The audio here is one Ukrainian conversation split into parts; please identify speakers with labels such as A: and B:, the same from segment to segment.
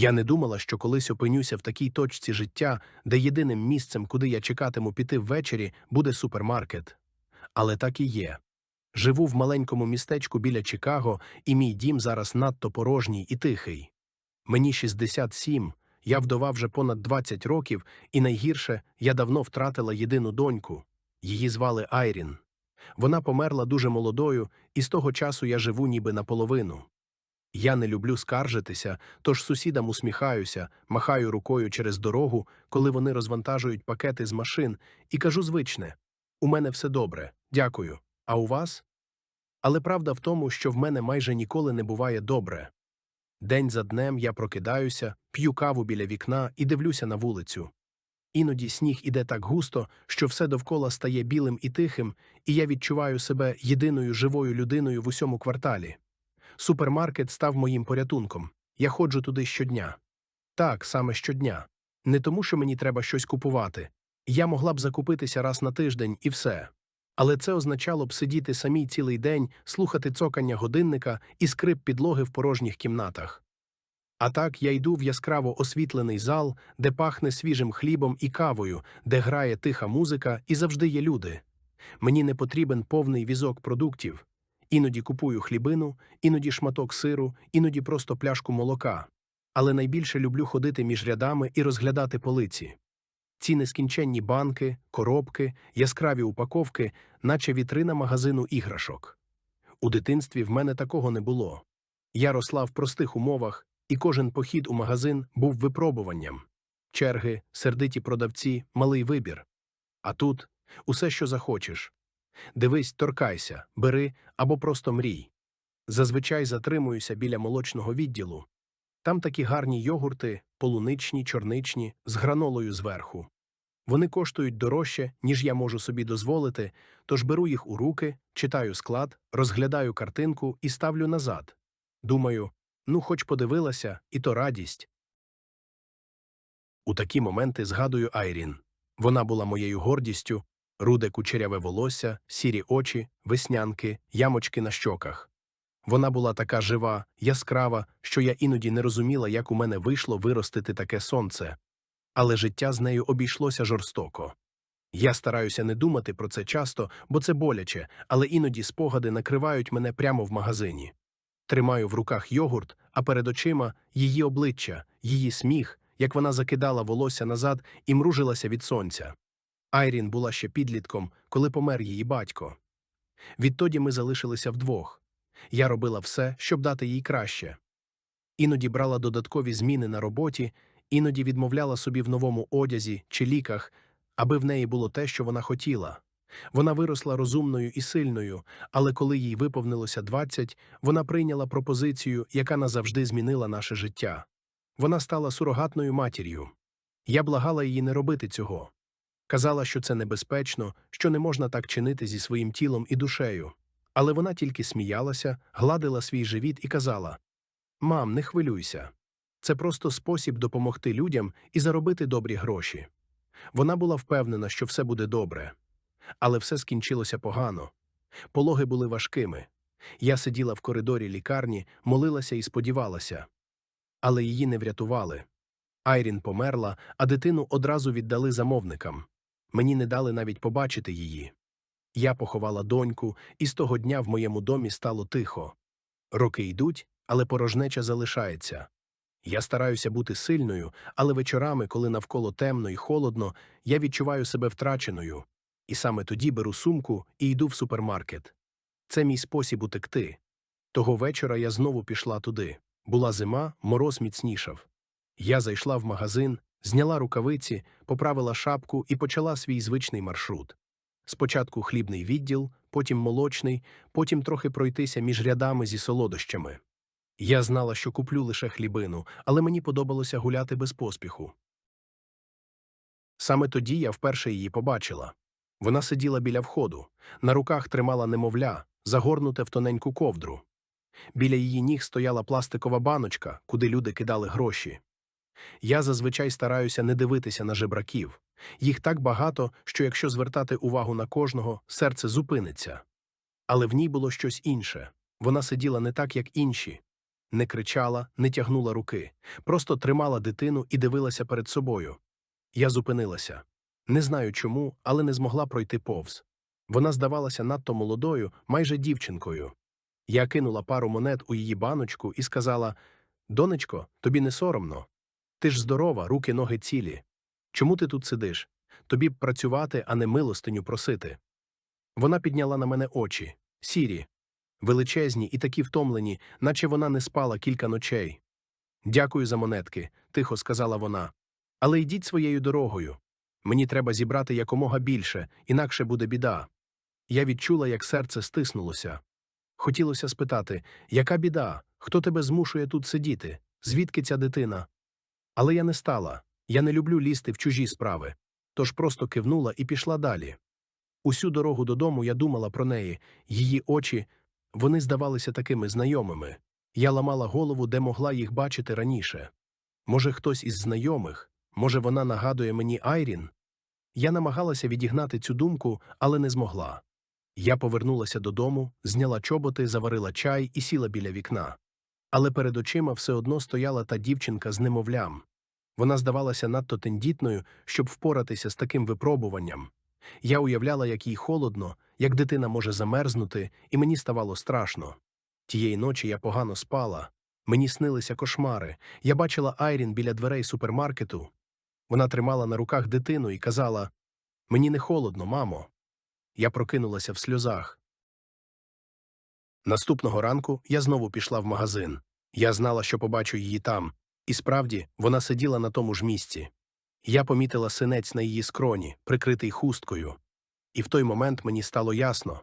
A: Я не думала, що колись опинюся в такій точці життя, де єдиним місцем, куди я чекатиму піти ввечері, буде супермаркет. Але так і є. Живу в маленькому містечку біля Чикаго, і мій дім зараз надто порожній і тихий. Мені 67, я вдова вже понад 20 років, і найгірше, я давно втратила єдину доньку. Її звали Айрін. Вона померла дуже молодою, і з того часу я живу ніби наполовину. Я не люблю скаржитися, тож сусідам усміхаюся, махаю рукою через дорогу, коли вони розвантажують пакети з машин, і кажу звичне у мене все добре, дякую. А у вас? Але правда в тому, що в мене майже ніколи не буває добре. День за днем я прокидаюся, п'ю каву біля вікна і дивлюся на вулицю. Іноді сніг іде так густо, що все довкола стає білим і тихим, і я відчуваю себе єдиною живою людиною в усьому кварталі. Супермаркет став моїм порятунком. Я ходжу туди щодня. Так, саме щодня. Не тому, що мені треба щось купувати. Я могла б закупитися раз на тиждень і все. Але це означало б сидіти самій цілий день, слухати цокання годинника і скрип підлоги в порожніх кімнатах. А так я йду в яскраво освітлений зал, де пахне свіжим хлібом і кавою, де грає тиха музика і завжди є люди. Мені не потрібен повний візок продуктів. Іноді купую хлібину, іноді шматок сиру, іноді просто пляшку молока. Але найбільше люблю ходити між рядами і розглядати полиці. Ці нескінченні банки, коробки, яскраві упаковки, наче вітрина магазину іграшок. У дитинстві в мене такого не було. Я росла в простих умовах, і кожен похід у магазин був випробуванням. Черги, сердиті продавці, малий вибір. А тут усе, що захочеш. Дивись, торкайся, бери або просто мрій. Зазвичай затримуюся біля молочного відділу. Там такі гарні йогурти, полуничні, чорничні, з гранолою зверху. Вони коштують дорожче, ніж я можу собі дозволити, тож беру їх у руки, читаю склад, розглядаю картинку і ставлю назад. Думаю, ну, хоч подивилася, і то радість. У такі моменти згадую Айрін. Вона була моєю гордістю, руде кучеряве волосся, сірі очі, веснянки, ямочки на щоках. Вона була така жива, яскрава, що я іноді не розуміла, як у мене вийшло виростити таке сонце. Але життя з нею обійшлося жорстоко. Я стараюся не думати про це часто, бо це боляче, але іноді спогади накривають мене прямо в магазині. Тримаю в руках йогурт, а перед очима її обличчя, її сміх, як вона закидала волосся назад і мружилася від сонця. Айрін була ще підлітком, коли помер її батько. Відтоді ми залишилися вдвох. Я робила все, щоб дати їй краще. Іноді брала додаткові зміни на роботі, іноді відмовляла собі в новому одязі чи ліках, аби в неї було те, що вона хотіла. Вона виросла розумною і сильною, але коли їй виповнилося 20, вона прийняла пропозицію, яка назавжди змінила наше життя. Вона стала сурогатною матір'ю. Я благала її не робити цього. Казала, що це небезпечно, що не можна так чинити зі своїм тілом і душею. Але вона тільки сміялася, гладила свій живіт і казала Мам, не хвилюйся. Це просто спосіб допомогти людям і заробити добрі гроші. Вона була впевнена, що все буде добре. Але все скінчилося погано. Пологи були важкими. Я сиділа в коридорі лікарні, молилася і сподівалася. Але її не врятували. Айрін померла, а дитину одразу віддали замовникам. Мені не дали навіть побачити її. Я поховала доньку, і з того дня в моєму домі стало тихо. Роки йдуть, але порожнеча залишається. Я стараюся бути сильною, але вечорами, коли навколо темно і холодно, я відчуваю себе втраченою. І саме тоді беру сумку і йду в супермаркет. Це мій спосіб утекти. Того вечора я знову пішла туди. Була зима, мороз міцнішав. Я зайшла в магазин, зняла рукавиці, поправила шапку і почала свій звичний маршрут. Спочатку хлібний відділ, потім молочний, потім трохи пройтися між рядами зі солодощами. Я знала, що куплю лише хлібину, але мені подобалося гуляти без поспіху. Саме тоді я вперше її побачила. Вона сиділа біля входу, на руках тримала немовля, загорнуте в тоненьку ковдру. Біля її ніг стояла пластикова баночка, куди люди кидали гроші. Я зазвичай стараюся не дивитися на жебраків. Їх так багато, що якщо звертати увагу на кожного, серце зупиниться. Але в ній було щось інше. Вона сиділа не так, як інші. Не кричала, не тягнула руки, просто тримала дитину і дивилася перед собою. Я зупинилася. Не знаю чому, але не змогла пройти повз. Вона здавалася надто молодою, майже дівчинкою. Я кинула пару монет у її баночку і сказала Донечко, тобі не соромно. Ти ж здорова, руки, ноги цілі. Чому ти тут сидиш? Тобі б працювати, а не милостиню просити. Вона підняла на мене очі, сірі, величезні і такі втомлені, наче вона не спала кілька ночей. Дякую за монетки, тихо сказала вона. Але йдіть своєю дорогою. Мені треба зібрати якомога більше, інакше буде біда. Я відчула, як серце стиснулося. Хотілося спитати, яка біда? Хто тебе змушує тут сидіти? Звідки ця дитина? Але я не стала. Я не люблю лізти в чужі справи. Тож просто кивнула і пішла далі. Усю дорогу додому я думала про неї, її очі, вони здавалися такими знайомими. Я ламала голову, де могла їх бачити раніше. Може, хтось із знайомих, може, вона нагадує мені Айрін? Я намагалася відігнати цю думку, але не змогла. Я повернулася додому, зняла чоботи, заварила чай і сіла біля вікна. Але перед очима все одно стояла та дівчинка з немовлям. Вона здавалася надто тендітною, щоб впоратися з таким випробуванням. Я уявляла, як їй холодно, як дитина може замерзнути, і мені ставало страшно. Тієї ночі я погано спала. Мені снилися кошмари. Я бачила Айрін біля дверей супермаркету. Вона тримала на руках дитину і казала Мені не холодно, мамо. Я прокинулася в сльозах. Наступного ранку я знову пішла в магазин. Я знала, що побачу її там, і справді вона сиділа на тому ж місці. Я помітила синець на її скроні, прикритий хусткою. І в той момент мені стало ясно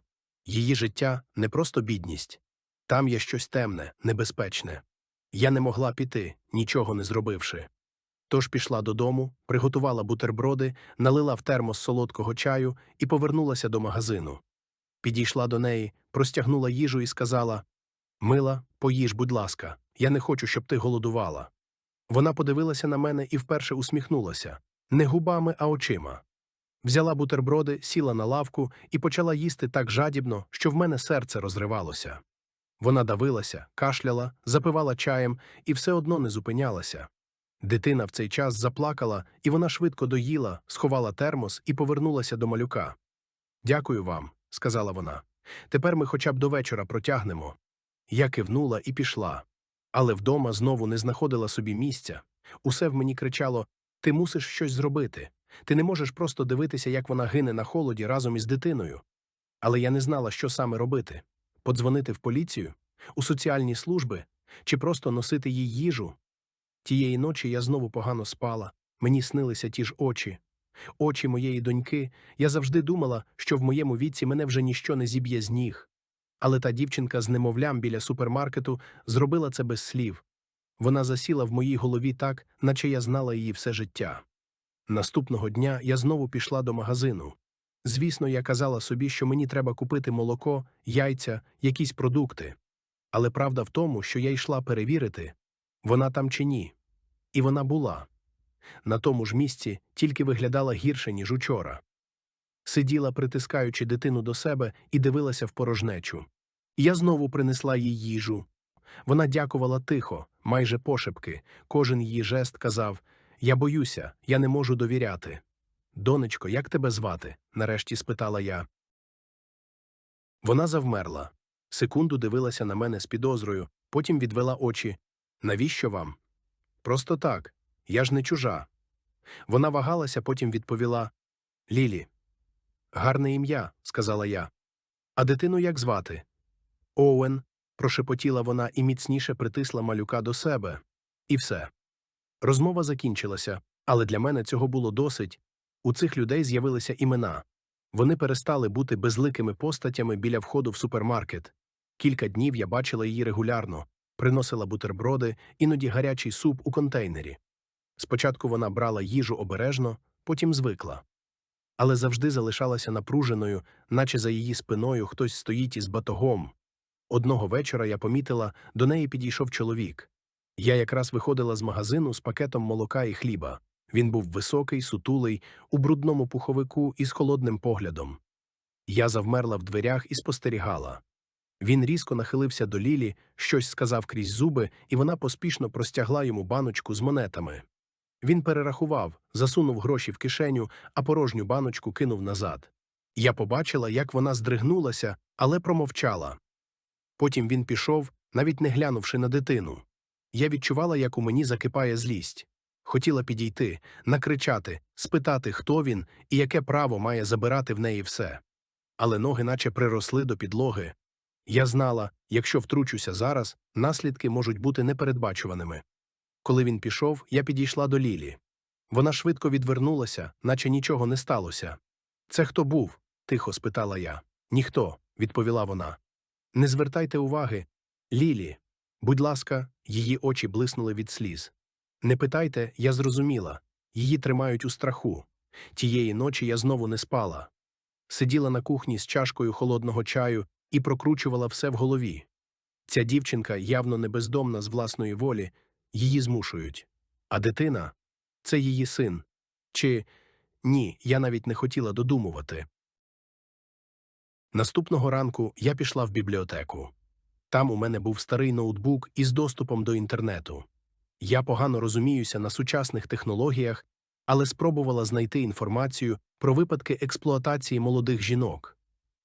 A: її життя не просто бідність. Там є щось темне, небезпечне. Я не могла піти, нічого не зробивши. Тож пішла додому, приготувала бутерброди, налила в термос солодкого чаю і повернулася до магазину. Підійшла до неї, простягнула їжу і сказала Мила, поїж, будь ласка, я не хочу, щоб ти голодувала. Вона подивилася на мене і вперше усміхнулася не губами, а очима. Взяла бутерброди, сіла на лавку і почала їсти так жадібно, що в мене серце розривалося. Вона давилася, кашляла, запивала чаєм і все одно не зупинялася. Дитина в цей час заплакала, і вона швидко доїла, сховала термос і повернулася до малюка. Дякую вам, сказала вона. Тепер ми хоча б до вечора протягнемо. Я кивнула і пішла. Але вдома знову не знаходила собі місця. Усе в мені кричало Ти мусиш щось зробити. Ти не можеш просто дивитися, як вона гине на холоді разом із дитиною. Але я не знала, що саме робити подзвонити в поліцію, у соціальні служби чи просто носити їй їжу. Тієї ночі я знову погано спала, мені снилися ті ж очі. Очі моєї доньки, я завжди думала, що в моєму віці мене вже ніщо не зіб'є з ніг. Але та дівчинка з немовлям біля супермаркету зробила це без слів. Вона засіла в моїй голові так, наче я знала її все життя. Наступного дня я знову пішла до магазину. Звісно, я казала собі, що мені треба купити молоко, яйця, якісь продукти. Але правда в тому, що я йшла перевірити, вона там чи ні. І вона була. На тому ж місці тільки виглядала гірше, ніж учора. Сиділа, притискаючи дитину до себе, і дивилася в порожнечу. Я знову принесла їй їжу. Вона дякувала тихо, майже пошепки. Кожен її жест казав Я боюся, я не можу довіряти. Донечко, як тебе звати? нарешті спитала я. Вона завмерла. Секунду дивилася на мене з підозрою, потім відвела очі. Навіщо вам? Просто так. Я ж не чужа. Вона вагалася, потім відповіла Лілі. Гарне ім'я, сказала я. А дитину як звати? Оуен, прошепотіла вона і міцніше притисла малюка до себе. І все. Розмова закінчилася, але для мене цього було досить. У цих людей з'явилися імена. Вони перестали бути безликими постатями біля входу в супермаркет. Кілька днів я бачила її регулярно, приносила бутерброди, іноді гарячий суп у контейнері. Спочатку вона брала їжу обережно, потім звикла. Але завжди залишалася напруженою, наче за її спиною хтось стоїть із батогом. Одного вечора я помітила, до неї підійшов чоловік. Я якраз виходила з магазину з пакетом молока і хліба. Він був високий, сутулий, у брудному пуховику і з холодним поглядом. Я завмерла в дверях і спостерігала. Він різко нахилився до Лілі, щось сказав крізь зуби, і вона поспішно простягла йому баночку з монетами. Він перерахував, засунув гроші в кишеню, а порожню баночку кинув назад. Я побачила, як вона здригнулася, але промовчала. Потім він пішов, навіть не глянувши на дитину. Я відчувала, як у мені закипає злість. Хотіла підійти, накричати, спитати, хто він і яке право має забирати в неї все. Але ноги наче приросли до підлоги. Я знала, якщо втручуся зараз, наслідки можуть бути непередбачуваними. Коли він пішов, я підійшла до Лілі. Вона швидко відвернулася, наче нічого не сталося. Це хто був? тихо спитала я. Ніхто, відповіла вона. Не звертайте уваги. Лілі. Будь ласка, її очі блиснули від сліз. Не питайте, я зрозуміла. Її тримають у страху. Тієї ночі я знову не спала. Сиділа на кухні з чашкою холодного чаю і прокручувала все в голові. Ця дівчинка явно не бездомна з власної волі, її змушують. А дитина це її син. Чи ні, я навіть не хотіла додумувати. Наступного ранку я пішла в бібліотеку. Там у мене був старий ноутбук із доступом до інтернету. Я погано розуміюся на сучасних технологіях, але спробувала знайти інформацію про випадки експлуатації молодих жінок.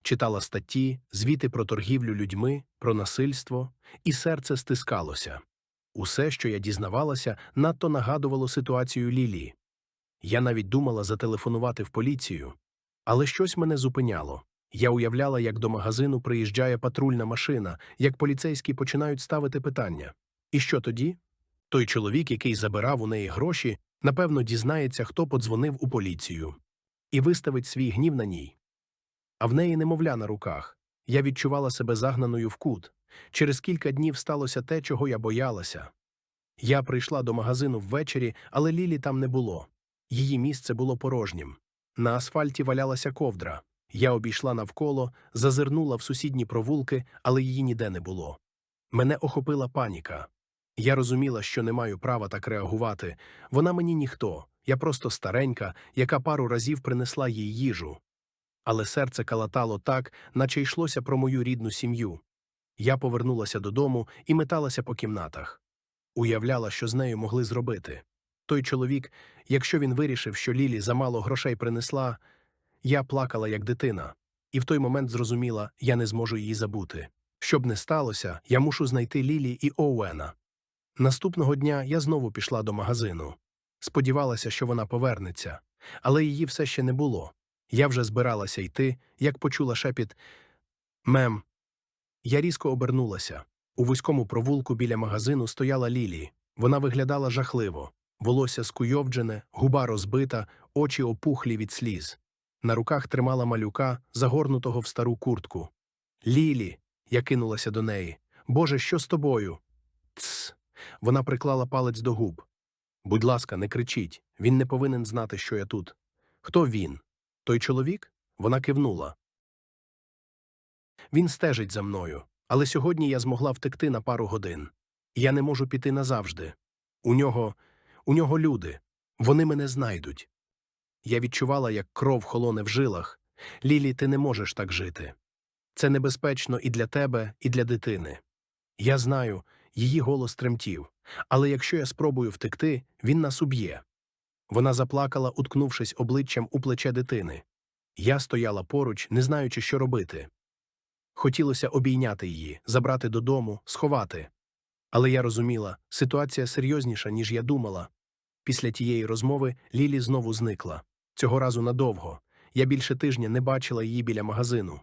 A: Читала статті, звіти про торгівлю людьми, про насильство, і серце стискалося. Усе, що я дізнавалася, надто нагадувало ситуацію Лілії. Я навіть думала зателефонувати в поліцію. Але щось мене зупиняло. Я уявляла, як до магазину приїжджає патрульна машина, як поліцейські починають ставити питання. І що тоді? Той чоловік, який забирав у неї гроші, напевно, дізнається, хто подзвонив у поліцію, і виставить свій гнів на ній. А в неї немовля на руках. Я відчувала себе загнаною в кут. Через кілька днів сталося те, чого я боялася. Я прийшла до магазину ввечері, але Лілі там не було. Її місце було порожнім. На асфальті валялася ковдра. Я обійшла навколо, зазирнула в сусідні провулки, але її ніде не було. Мене охопила паніка. Я розуміла, що не маю права так реагувати. Вона мені ніхто, я просто старенька, яка пару разів принесла їй їжу. Але серце калатало так, наче йшлося про мою рідну сім'ю. Я повернулася додому і металася по кімнатах. Уявляла, що з нею могли зробити. Той чоловік, якщо він вирішив, що Лілі замало грошей принесла, я плакала як дитина, і в той момент зрозуміла, я не зможу її забути. Щоб не сталося, я мушу знайти Лілі і Оуена. Наступного дня я знову пішла до магазину. Сподівалася, що вона повернеться, але її все ще не було. Я вже збиралася йти, як почула шепіт Мем. Я різко обернулася. У вузькому провулку біля магазину стояла Лілі. Вона виглядала жахливо. Волосся скуйовджене, губа розбита, очі опухлі від сліз. На руках тримала малюка, загорнутого в стару куртку. Лілі. Я кинулася до неї. Боже, що з тобою? Тсс. Вона приклала палець до губ. Будь ласка, не кричіть. Він не повинен знати, що я тут. Хто він? Той чоловік? Вона кивнула. Він стежить за мною, але сьогодні я змогла втекти на пару годин. Я не можу піти назавжди. У нього, у нього люди. Вони мене знайдуть. Я відчувала, як кров холоне в жилах. Лілі, ти не можеш так жити. Це небезпечно і для тебе, і для дитини. Я знаю, її голос тремтів, але якщо я спробую втекти, він нас уб'є. Вона заплакала, уткнувшись обличчям у плече дитини. Я стояла поруч, не знаючи, що робити. Хотілося обійняти її, забрати додому, сховати. Але я розуміла, ситуація серйозніша, ніж я думала. Після тієї розмови Лілі знову зникла. Цього разу надовго. Я більше тижня не бачила її біля магазину.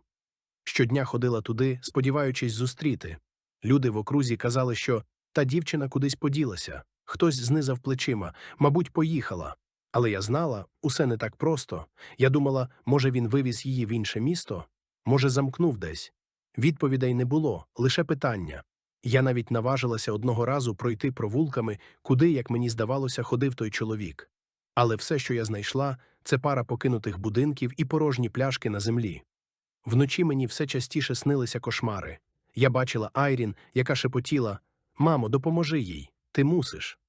A: Щодня ходила туди, сподіваючись зустріти. Люди в окрузі казали, що та дівчина кудись поділася, хтось знизав плечима, мабуть, поїхала. Але я знала, усе не так просто. Я думала, може, він вивіз її в інше місто, може, замкнув десь. Відповідей не було, лише питання. Я навіть наважилася одного разу пройти провулками, куди, як мені здавалося, ходив той чоловік. Але все, що я знайшла, це пара покинутих будинків і порожні пляшки на землі. Вночі мені все частіше снилися кошмари. Я бачила Айрін, яка шепотіла Мамо, допоможи їй, ти мусиш.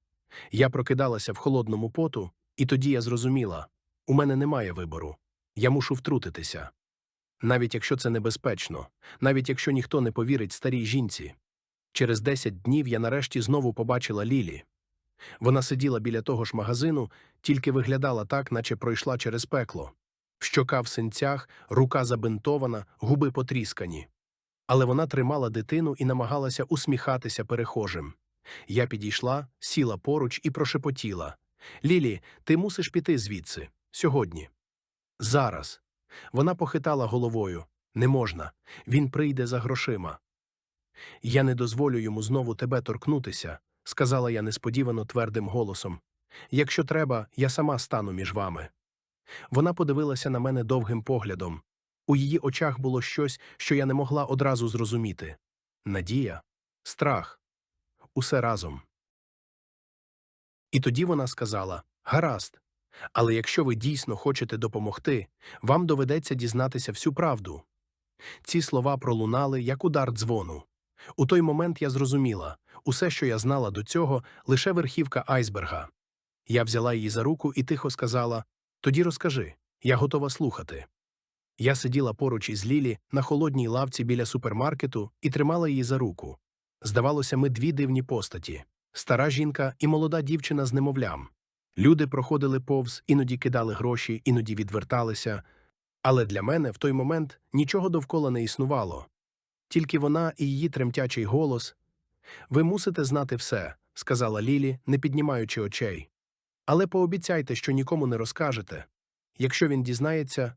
A: Я прокидалася в холодному поту, і тоді я зрозуміла у мене немає вибору. Я мушу втрутитися. Навіть якщо це небезпечно, навіть якщо ніхто не повірить старій жінці. Через 10 днів я нарешті знову побачила Лілі. Вона сиділа біля того ж магазину, тільки виглядала так, наче пройшла через пекло. Щока в синцях, рука забинтована, губи потріскані. Але вона тримала дитину і намагалася усміхатися перехожим. Я підійшла, сіла поруч і прошепотіла. Лілі, ти мусиш піти звідси. Сьогодні. Зараз. Вона похитала головою. Не можна. Він прийде за грошима. Я не дозволю йому знову тебе торкнутися, сказала я несподівано твердим голосом. Якщо треба, я сама стану між вами. Вона подивилася на мене довгим поглядом. У її очах було щось, що я не могла одразу зрозуміти надія, страх, усе разом. І тоді вона сказала Гаразд, але якщо ви дійсно хочете допомогти, вам доведеться дізнатися всю правду. Ці слова пролунали, як удар дзвону. У той момент я зрозуміла усе, що я знала до цього, лише верхівка айсберга. Я взяла її за руку і тихо сказала Тоді розкажи, я готова слухати. Я сиділа поруч із Лілі на холодній лавці біля супермаркету і тримала її за руку. Здавалося, ми дві дивні постаті стара жінка і молода дівчина з немовлям. Люди проходили повз, іноді кидали гроші, іноді відверталися. Але для мене в той момент нічого довкола не існувало. Тільки вона і її тремтячий голос. Ви мусите знати все, сказала Лілі, не піднімаючи очей. Але пообіцяйте, що нікому не розкажете. Якщо він дізнається,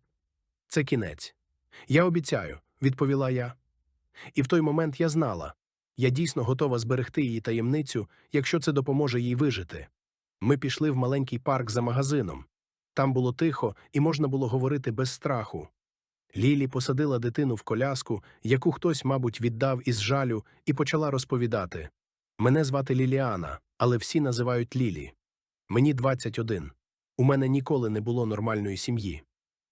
A: це кінець. Я обіцяю, відповіла я. І в той момент я знала я дійсно готова зберегти її таємницю, якщо це допоможе їй вижити. Ми пішли в маленький парк за магазином. Там було тихо, і можна було говорити без страху. Лілі посадила дитину в коляску, яку хтось, мабуть, віддав із жалю, і почала розповідати Мене звати Ліліана, але всі називають Лілі. Мені 21. У мене ніколи не було нормальної сім'ї.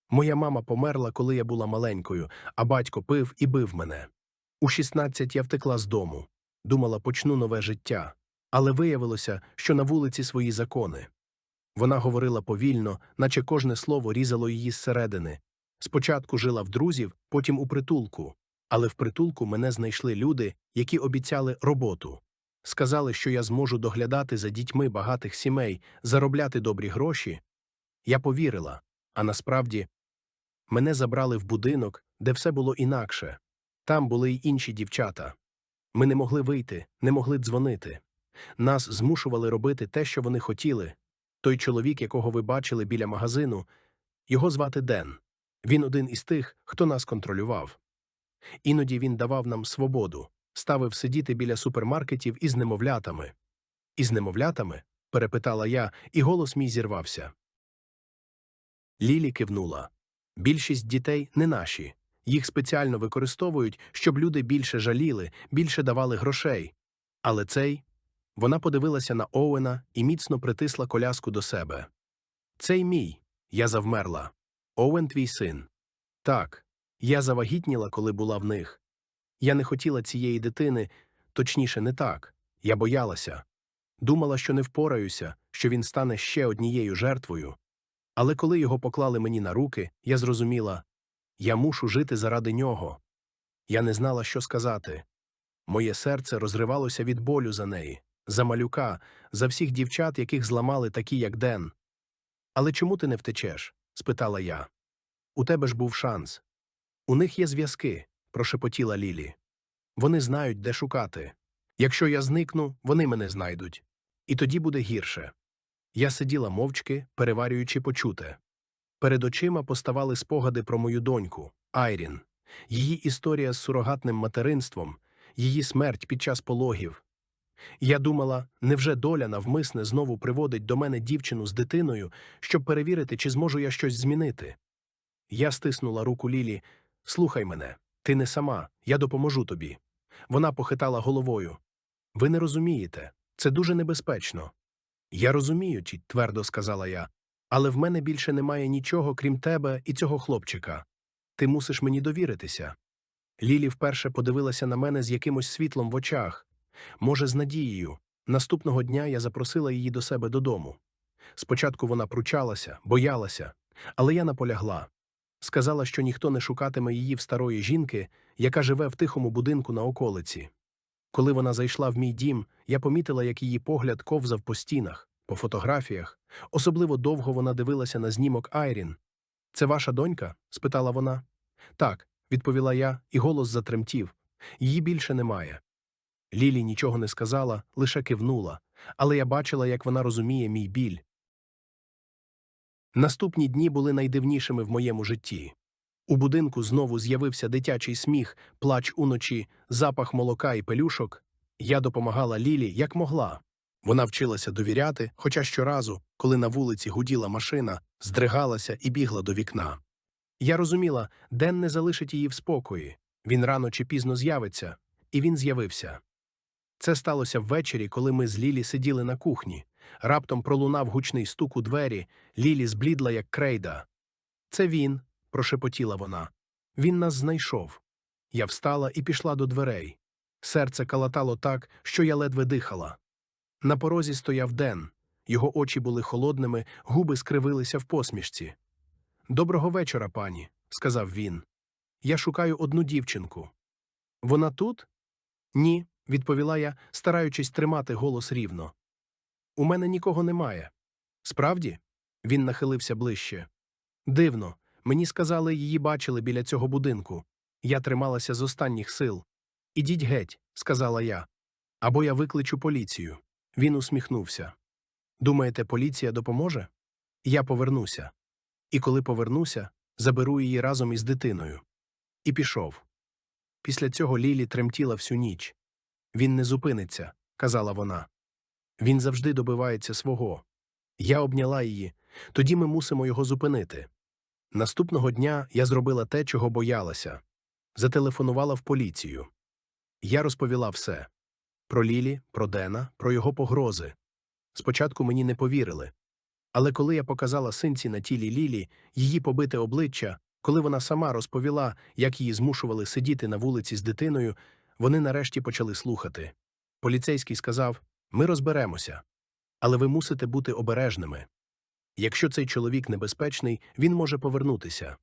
A: Моя мама померла, коли я була маленькою, а батько пив і бив мене. У 16 я втекла з дому. Думала, почну нове життя. Але виявилося, що на вулиці свої закони. Вона говорила повільно, наче кожне слово різало її зсередини. Спочатку жила в друзів, потім у притулку. Але в притулку мене знайшли люди, які обіцяли роботу. Сказали, що я зможу доглядати за дітьми багатих сімей, заробляти добрі гроші. Я повірила, а насправді мене забрали в будинок, де все було інакше. Там були й інші дівчата. Ми не могли вийти, не могли дзвонити. Нас змушували робити те, що вони хотіли. Той чоловік, якого ви бачили біля магазину, його звати Ден. Він один із тих, хто нас контролював. Іноді він давав нам свободу, ставив сидіти біля супермаркетів із немовлятами. Із немовлятами? перепитала я, і голос мій зірвався. Лілі кивнула. Більшість дітей не наші. Їх спеціально використовують, щоб люди більше жаліли, більше давали грошей. Але цей. Вона подивилася на Оуена і міцно притисла коляску до себе. Цей мій. Я завмерла. Оуен твій син. Так, я завагітніла, коли була в них. Я не хотіла цієї дитини, точніше, не так. Я боялася. Думала, що не впораюся, що він стане ще однією жертвою. Але коли його поклали мені на руки, я зрозуміла я мушу жити заради нього. Я не знала, що сказати. Моє серце розривалося від болю за неї, за малюка, за всіх дівчат, яких зламали такі, як Ден. Але чому ти не втечеш? спитала я. У тебе ж був шанс. У них є зв'язки, прошепотіла Лілі. Вони знають, де шукати. Якщо я зникну, вони мене знайдуть. І тоді буде гірше. Я сиділа мовчки, переварюючи почуте. Перед очима поставали спогади про мою доньку, Айрін, її історія з сурогатним материнством, її смерть під час пологів. Я думала, невже доля навмисне знову приводить до мене дівчину з дитиною, щоб перевірити, чи зможу я щось змінити. Я стиснула руку Лілі. Слухай мене, ти не сама, я допоможу тобі. Вона похитала головою. Ви не розумієте, це дуже небезпечно. Я розумію, ті, твердо сказала я, але в мене більше немає нічого, крім тебе і цього хлопчика. Ти мусиш мені довіритися. Лілі вперше подивилася на мене з якимось світлом в очах, може, з надією. Наступного дня я запросила її до себе додому. Спочатку вона пручалася, боялася, але я наполягла. Сказала, що ніхто не шукатиме її в старої жінки, яка живе в тихому будинку на околиці. Коли вона зайшла в мій дім, я помітила, як її погляд ковзав по стінах, по фотографіях. Особливо довго вона дивилася на знімок Айрін. Це ваша донька? спитала вона. Так, відповіла я, і голос затремтів. Її більше немає. Лілі нічого не сказала, лише кивнула, але я бачила, як вона розуміє мій біль. Наступні дні були найдивнішими в моєму житті. У будинку знову з'явився дитячий сміх, плач уночі, запах молока і пелюшок. Я допомагала Лілі, як могла. Вона вчилася довіряти, хоча щоразу, коли на вулиці гуділа машина, здригалася і бігла до вікна. Я розуміла, Ден не залишить її в спокої. Він рано чи пізно з'явиться, і він з'явився. Це сталося ввечері, коли ми з Лілі сиділи на кухні. Раптом пролунав гучний стук у двері, Лілі зблідла, як крейда. Це він, прошепотіла вона. Він нас знайшов. Я встала і пішла до дверей. Серце калатало так, що я ледве дихала. На порозі стояв Ден. Його очі були холодними, губи скривилися в посмішці. Доброго вечора, пані, сказав він. Я шукаю одну дівчинку. Вона тут? Ні, відповіла я, стараючись тримати голос рівно. У мене нікого немає. Справді? Він нахилився ближче. Дивно, мені сказали, її бачили біля цього будинку. Я трималася з останніх сил. Ідіть геть, сказала я. Або я викличу поліцію. Він усміхнувся. Думаєте, поліція допоможе? Я повернуся. І коли повернуся, заберу її разом із дитиною. І пішов. Після цього Лілі тремтіла всю ніч. Він не зупиниться, казала вона. Він завжди добивається свого. Я обняла її, тоді ми мусимо його зупинити. Наступного дня я зробила те, чого боялася. Зателефонувала в поліцію. Я розповіла все про Лілі, про Дена, про його погрози. Спочатку мені не повірили. Але коли я показала синці на тілі Лілі, її побите обличчя, коли вона сама розповіла, як її змушували сидіти на вулиці з дитиною, вони нарешті почали слухати. Поліцейський сказав ми розберемося. Але ви мусите бути обережними. Якщо цей чоловік небезпечний, він може повернутися.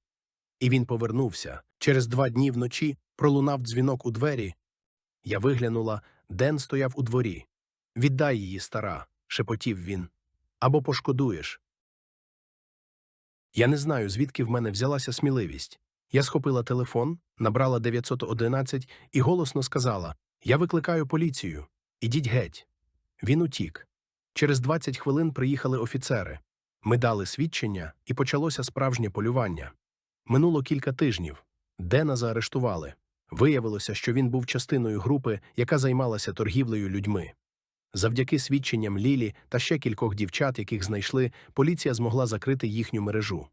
A: І він повернувся. Через два дні вночі пролунав дзвінок у двері. Я виглянула, Ден стояв у дворі. Віддай її, стара, шепотів він. Або пошкодуєш. Я не знаю, звідки в мене взялася сміливість. Я схопила телефон, набрала 911 і голосно сказала Я викликаю поліцію. Ідіть геть. Він утік. Через 20 хвилин приїхали офіцери. Ми дали свідчення, і почалося справжнє полювання. Минуло кілька тижнів. Дена заарештували. Виявилося, що він був частиною групи, яка займалася торгівлею людьми. Завдяки свідченням Лілі та ще кількох дівчат, яких знайшли, поліція змогла закрити їхню мережу.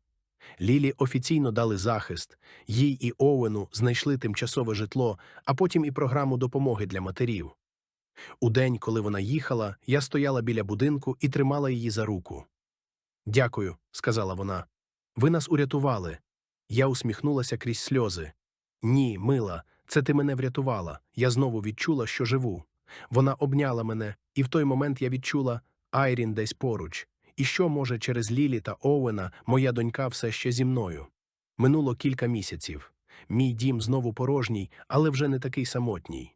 A: Лілі офіційно дали захист, їй і Оуену знайшли тимчасове житло, а потім і програму допомоги для матерів. У день, коли вона їхала, я стояла біля будинку і тримала її за руку. Дякую, сказала вона. Ви нас урятували. Я усміхнулася крізь сльози. Ні, мила, це ти мене врятувала. Я знову відчула, що живу. Вона обняла мене, і в той момент я відчула Айрін десь поруч. І що, може, через Лілі та Оуена моя донька все ще зі мною. Минуло кілька місяців. Мій дім знову порожній, але вже не такий самотній.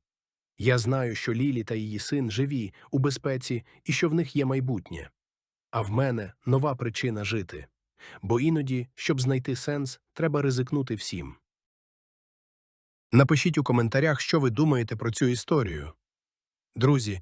A: Я знаю, що Лілі та її син живі, у безпеці і що в них є майбутнє. А в мене нова причина жити. Бо іноді, щоб знайти сенс, треба ризикнути всім. Напишіть у коментарях, що ви думаєте про цю історію. Друзі,